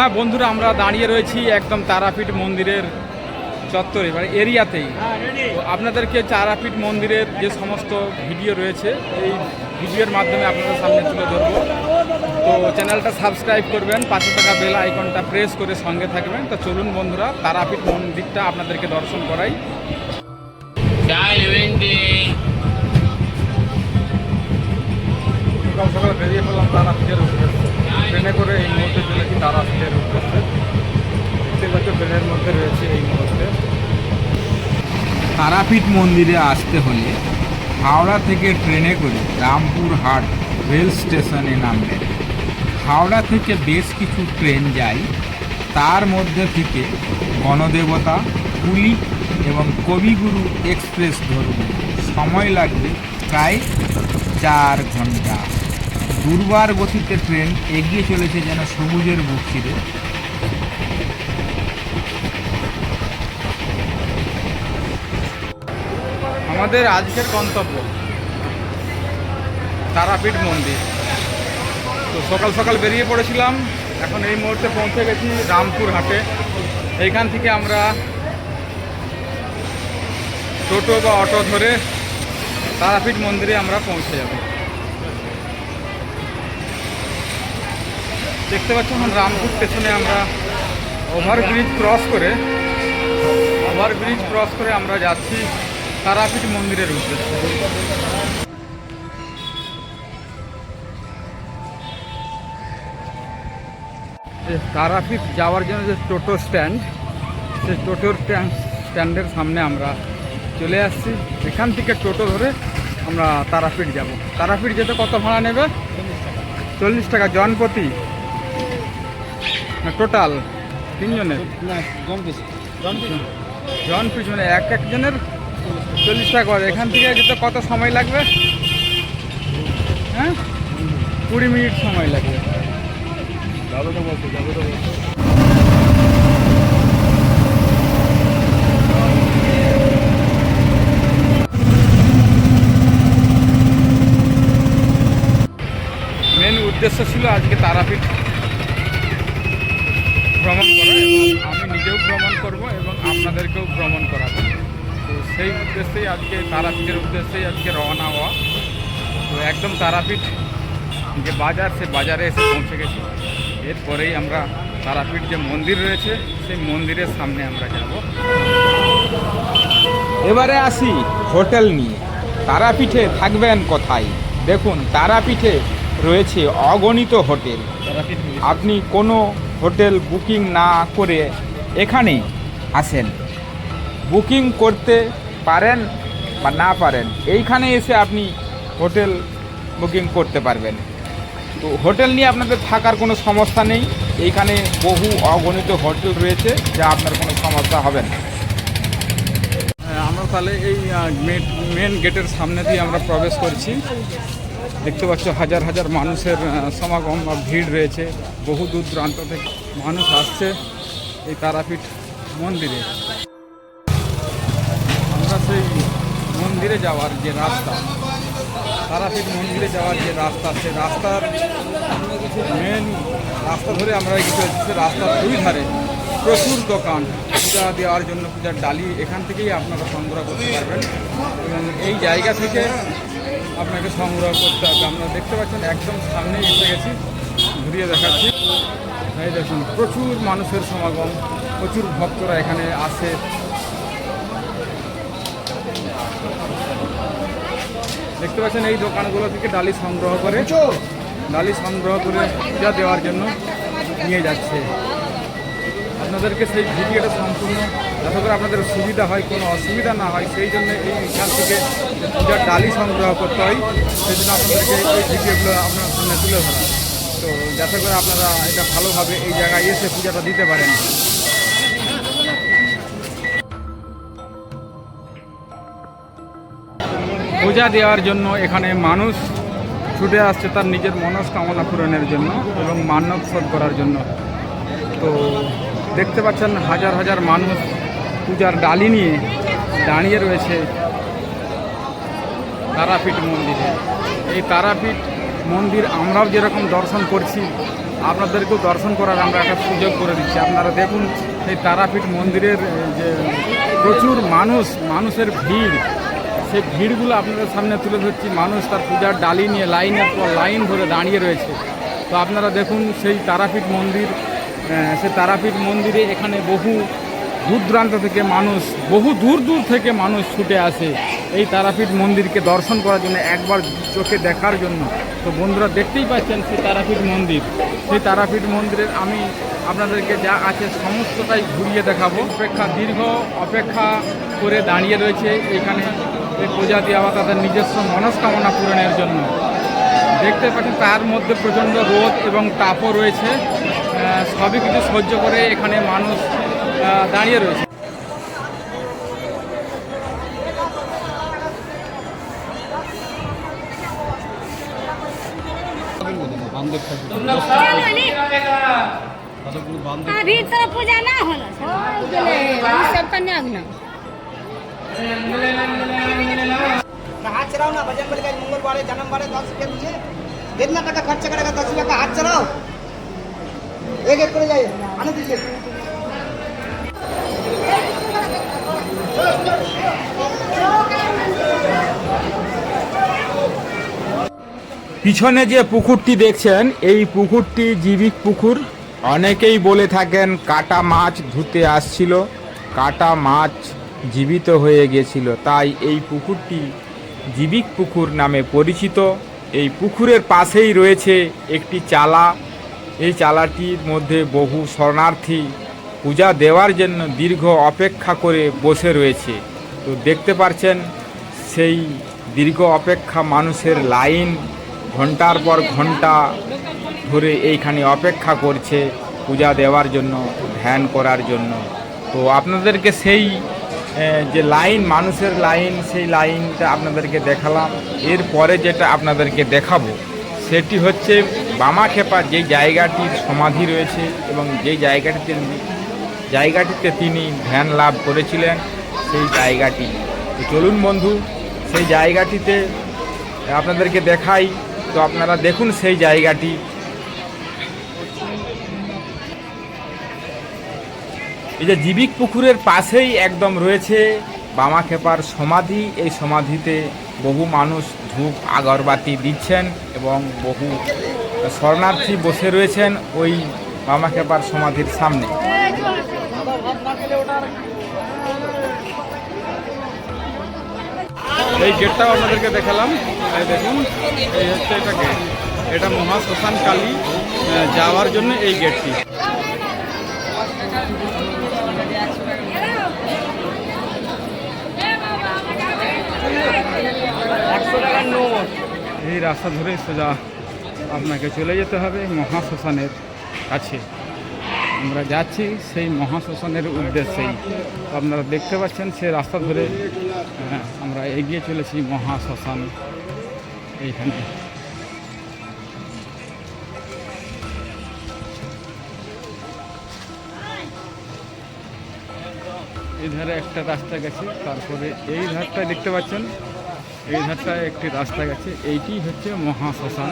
হ্যাঁ বন্ধুরা আমরা দাঁড়িয়ে রয়েছি একদম তারাপীঠ মন্দিরের চত্বরে মানে এরিয়াতেই। তো আপনাদেরকে তারাপীঠ মন্দিরের যে সমস্ত ভিডিও রয়েছে এই ভিডিওর মাধ্যমে আপনাদের সামনে তুলে ধরবো। তো চ্যানেলটা সাবস্ক্রাইব করবেন পাশে থাকা বেল আইকনটা প্রেস করে সঙ্গে থাকবেন। তো চলুন বন্ধুরা তারাপীঠ মন্দিরটা আপনাদেরকে দর্শন করাই. সকাল সকাল বেরিয়ে পড়লাম তারাপীঠের ট্রেনে করে এই মুহূর্তে চলেছি তারাপীঠের উদ্দেশ্যে। দেখতে পাচ্ছ, ট্রেনের মধ্যে রয়েছে এই মুহূর্তে। তারাপীঠ মন্দিরে আসতে হলে হাওড়া থেকে ট্রেনে করে রামপুর হাট রেল স্টেশনে নামবেন হাওড়া থেকে বেশ কিছু ট্রেন যায়, তার মধ্যে থেকে গণদেবতা পুলি এবং কবিগুরু এক্সপ্রেস ধরুন। সময় লাগবে প্রায় চার ঘণ্টা। দুর্বার গতিতে ট্রেন এগিয়ে চলেছে যেন সবুজের বুক আমাদের আজকের গন্তব্য তারাপীঠ মন্দির। তো সকাল সকাল বেরিয়ে পড়েছিলাম, এখন এই মুহূর্তে পৌঁছে গেছি রামপুর হাটে। এইখান থেকে আমরা টোটো বা অটো ধরে তারাপীঠ মন্দিরে আমরা পৌঁছে যাব। দেখতে পাচ্ছি এখন রামপুর স্টেশনে আমরা ওভারব্রিজ ক্রস করে, ওভারব্রিজ ক্রস করে আমরা যাচ্ছি তারাপীঠ মন্দিরের উদ্দেশ্যে। তারাপীঠ যাওয়ার জন্য যে টোটো স্ট্যান্ড, সেই টোটোর স্ট্যান্ড, স্ট্যান্ডের সামনে আমরা চলে আসছি। এখান থেকে টোটো ধরে আমরা তারাপীঠ যাব। তারাপীঠ যেতে কত ভাড়া নেবে? চল্লিশ টাকা। জনপ্রতি না টোটাল তিনজনের? জন পিছ মানে এক একজনের? চল্লিশ টাকা করে। এখান থেকে যেতে কত সময় লাগবে? হ্যাঁ? কুড়ি মিনিট সময় লাগবে। যাবে তো বলছো যাবে তো মেন উদ্দেশ্য ছিল আজকে তারাপীঠ ভ্রমণ করা এবং আমি নিজেও ভ্রমণ করব এবং আপনাদেরকেও ভ্রমণ করাবো তো সেই উদ্দেশ্যেই আজকে তারাপীঠের উদ্দেশ্যেই আজকে রওনা হওয়া। তো একদম তারাপীঠ যে বাজার সে বাজারে এসে পৌঁছে গেছি। এরপরেই আমরা তারাপীঠ যে মন্দির রয়েছে সেই মন্দিরের সামনে আমরা যাব। এবারে আসি হোটেল নিয়ে। তারাপীঠে থাকবেন কোথায়? দেখুন তারাপীঠে রয়েছে অগণিত হোটেল। আপনি কোনো হোটেল বুকিং না করে এখানে আসেন। বুকিং করতে পারেন বা না পারেন, এইখানে এসে আপনি হোটেল বুকিং করতে পারবেন। তো হোটেল নিয়ে আপনাদের থাকার কোনো সমস্যা নেই। এইখানে বহু অগণিত হোটেল রয়েছে, যা আপনার কোনো সমস্যা হবে না। আমরা তাহলে এই মেন গেটের সামনে দিয়ে আমরা প্রবেশ করছি। দেখতে পাচ্ছ হাজার হাজার মানুষের সমাগম বা ভিড় রয়েছে। বহু দূর দূরান্ত থেকে মানুষ আসছে এই তারাপীঠ মন্দিরে। সেই মন্দিরে যাওয়ার যে রাস্তা তারাপীঠ মন্দিরে যাওয়ার যে রাস্তা, সেই রাস্তার মেন রাস্তা ধরে আমরা এগিয়ে চলছি সে রাস্তার দুই ধারে প্রচুর দোকান, পূজা দেওয়ার জন্য পূজার ডালি এখান থেকেই আপনারা সংগ্রহ করতে পারবেন। এবং এই জায়গা থেকে আপনাকে সংগ্রহ করতে হবে। আপনারা দেখতে পাচ্ছেন একদম সামনেই এসে গেছি, ঘুরিয়ে দেখাচ্ছি। এই দেখুন, প্রচুর মানুষের সমাগম, প্রচুর ভক্তরা এখানে আসে। দেখতে পাচ্ছেন এই দোকানগুলো থেকে ডালি সংগ্রহ করে, ডালি সংগ্রহ করে পূজা দেওয়ার জন্য নিয়ে যাচ্ছে। আপনাদেরকে সেই ভিডিওটা সম্পূর্ণ যাতে করে আপনাদের সুবিধা হয়, কোনো অসুবিধা না হয়, সেই জন্য এই এখান থেকে পূজার ডালি সংগ্রহ করতে হয়, সেই জন্য আপনাদেরকে এই ভিডিওগুলো আপনার সামনে তুলে ধরা। তো যাতে করে আপনারা এটা ভালোভাবে এই জায়গায় এসে পূজাটা দিতে পারেন। পূজা দেওয়ার জন্য এখানে মানুষ ছুটে আসছে তার নিজের মনস্কামনা পূরণের জন্য এবং মান্যত করার জন্য। তো দেখতে পাচ্ছেন হাজার হাজার মানুষ পূজার ডালি নিয়ে দাঁড়িয়ে রয়েছে তারাপীঠ মন্দিরে। এই তারাপীঠ মন্দির আমরাও যেরকম দর্শন করছি, আপনাদেরকেও দর্শন করার আমরা একটা সুযোগ করে দিচ্ছি। আপনারা দেখুন, এই তারাপীঠ মন্দিরের যে প্রচুর মানুষ, মানুষের ভিড়। সেই ভিড়গুলো আপনাদের সামনে তুলে ধরছি। মানুষ তার পূজার ডালি নিয়ে লাইনের পর লাইন ধরে দাঁড়িয়ে রয়েছে। তো আপনারা দেখুন সেই তারাপীঠ মন্দির সেই তারাপীঠ মন্দিরে এখানে বহু দূর দূরান্ত থেকে মানুষ, বহু দূর দূর থেকে মানুষ ছুটে আসে এই তারাপীঠ মন্দিরকে দর্শন করার জন্য একবার চোখে দেখার জন্য। তো বন্ধুরা দেখতেই পাচ্ছেন সেই তারাপীঠ মন্দির। সেই তারাপীঠ মন্দিরের আমি আপনাদেরকে যা আছে সমস্তটাই ঘুরিয়ে দেখাবো। অপেক্ষা দীর্ঘ অপেক্ষা করে দাঁড়িয়ে রয়েছে এখানে। প্রজাতি আবার তাদের নিজস্ব মনস্কামনা পূরণের জন্য। দেখতে পাচ্ছি তার মধ্যে প্রচণ্ড রোদ এবং তাপও রয়েছে। সবই কিছু সহ্য করে এখানে মানুষ দাঁড়িয়ে রয়েছে। বান্ধব ना होला हो गेले ई सब कन्या ना हाथ चलाओ ना बजरंग बली का मंगलवार है जन्म वाले दस रुपया दीजिए कितना टका खर्च करेगा दस रुपया का हाथ चलाओ एक एक करे जाइए आने दीजिए পিছনে যে পুকুরটি দেখছেন এই পুকুরটি জীবিক পুকুর অনেকেই বলে থাকেন কাটা মাছ ধুতে আসছিল কাটা মাছ জীবিত হয়ে গেছিল তাই এই পুকুরটি জীবিক পুকুর নামে পরিচিত। এই পুকুরের পাশেই রয়েছে একটি চালা। এই চালাটির মধ্যে বহু শরণার্থী পূজা দেওয়ার জন্য দীর্ঘ অপেক্ষা করে বসে রয়েছে। তো দেখতে পারছেন সেই দীর্ঘ অপেক্ষা মানুষের লাইন ঘণ্টার পর ঘণ্টা ধরে এইখানে অপেক্ষা করছে পূজা দেওয়ার জন্য, ধ্যান করার জন্য। তো আপনাদেরকে সেই যে লাইন, মানুষের লাইন, সেই লাইনটা আপনাদেরকে দেখালাম। এরপরে যেটা আপনাদেরকে দেখাবো, সেটি হচ্ছে বামাখেপা যে জায়গাটির সমাধি রয়েছে এবং যে জায়গাটিতে জায়গাটিতে তিনি ধ্যান লাভ করেছিলেন, সেই জায়গাটি। তো চলুন বন্ধু, সেই জায়গাটিতে আপনাদেরকে দেখাই। তো আপনারা দেখুন সেই জায়গাটি। এই যে জীবিক পুকুরের পাশেই একদম রয়েছে বামাখেপার সমাধি। এই সমাধিতে বহু মানুষ ধূপ, আগরবাতি দিচ্ছেন এবং বহু শরণার্থী বসে রয়েছেন ওই বামাখেপার সমাধির সামনে। এই গেটটাও আপনাদেরকে দেখালাম। দেখুন, এই হচ্ছে এটা গেট। এটা মহা শ্মশান কালী যাওয়ার জন্য এই গেটটি। এই রাস্তা ধরে সোজা আপনাকে চলে যেতে হবে মহাশ্মশানের কাছে। আমরা যাচ্ছি সেই মহাশ্মশানের উদ্দেশ্যেই। আপনারা দেখতে পাচ্ছেন সেই রাস্তা ধরে হ্যাঁ, আমরা এগিয়ে চলেছি মহাশ্মশান এইখানে। এই ধারে একটা রাস্তা গেছে তারপরে এই ধারটা দেখতে পাচ্ছেন। এই ধারটায় একটি রাস্তা গেছে এইটি হচ্ছে মহাশ্মশান।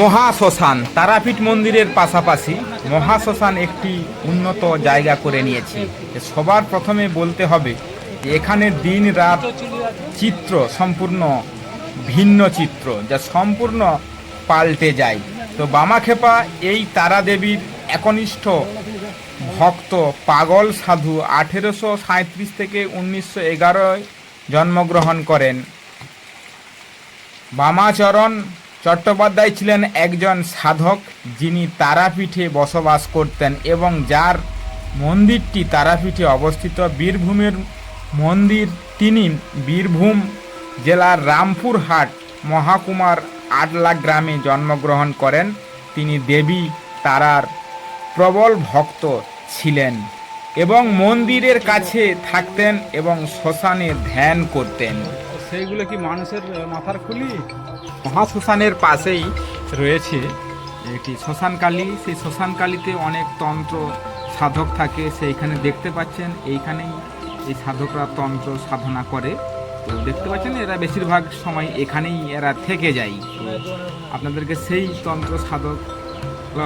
মহাশ্মশান, তারাপীঠ মন্দিরের পাশাপাশি মহাশ্মশান একটি উন্নত জায়গা করে নিয়েছে। সবার প্রথমে বলতে হবে এখানে দিন রাত চিত্র সম্পূর্ণ ভিন্ন চিত্র, যা সম্পূর্ণ পাল্টে যায়। তো বামাখেপা এই তারা দেবীর একনিষ্ঠ ভক্ত, পাগল, সাধু আঠেরোশো সাঁত্রিশ থেকে উনিশশো এগারোয় জন্মগ্রহণ করেন। বামাচরণ চট্টোপাধ্যায় ছিলেন একজন সাধক যিনি তারাপীঠে বসবাস করতেন এবং যার মন্দিরটি তারাপীঠে অবস্থিত। বীরভূমের মন্দির তিনি বীরভূম জেলার রামপুরহাট মহাকুমার আটলা গ্রামে জন্মগ্রহণ করেন। তিনি দেবী, তারার প্রবল ভক্ত। ছিলেন এবং মন্দিরের কাছে থাকতেন এবং শ্মশানে ধ্যান করতেন। সেইগুলো কি মানুষের মাথার খুলি? মহাশ্মশানের পাশেই রয়েছে একটি শ্মশানকালী। সেই শ্মশানকালীতে অনেক তন্ত্র সাধক থাকে। সেইখানে দেখতে পাচ্ছেন এইখানেই এই সাধকরা তন্ত্র সাধনা করে। তো দেখতে পাচ্ছেন এরা বেশিরভাগ সময় এখানেই এরা থেকে যায়। আপনাদেরকে সেই তন্ত্র সাধক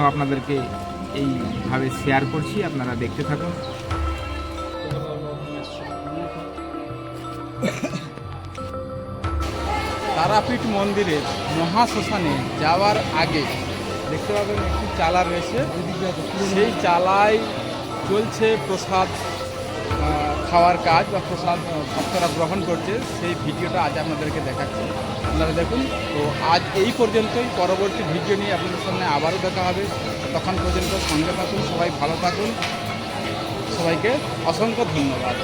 আপনাদেরকে এইভাবে শেয়ার করছি, আপনারা দেখতে থাকুন। তারাপীঠ মন্দিরের মহাশ্মশানে যাওয়ার আগে দেখতে পাবেন একটি চালা রয়েছে। সেই চালায় চলছে প্রসাদ খাওয়ার কাজ বা প্রসাদ ভক্তরা গ্রহণ করছে। সেই ভিডিওটা আজ আপনাদেরকে দেখাচ্ছি। আপনারা দেখুন, তো আজ এই পর্যন্তই। পরবর্তী ভিডিও নিয়ে আপনাদের সামনে আবারও দেখা হবে। তখন পর্যন্ত সঙ্গে থাকুন সবাই ভালো থাকুন। সবাইকে অসংখ্য ধন্যবাদ।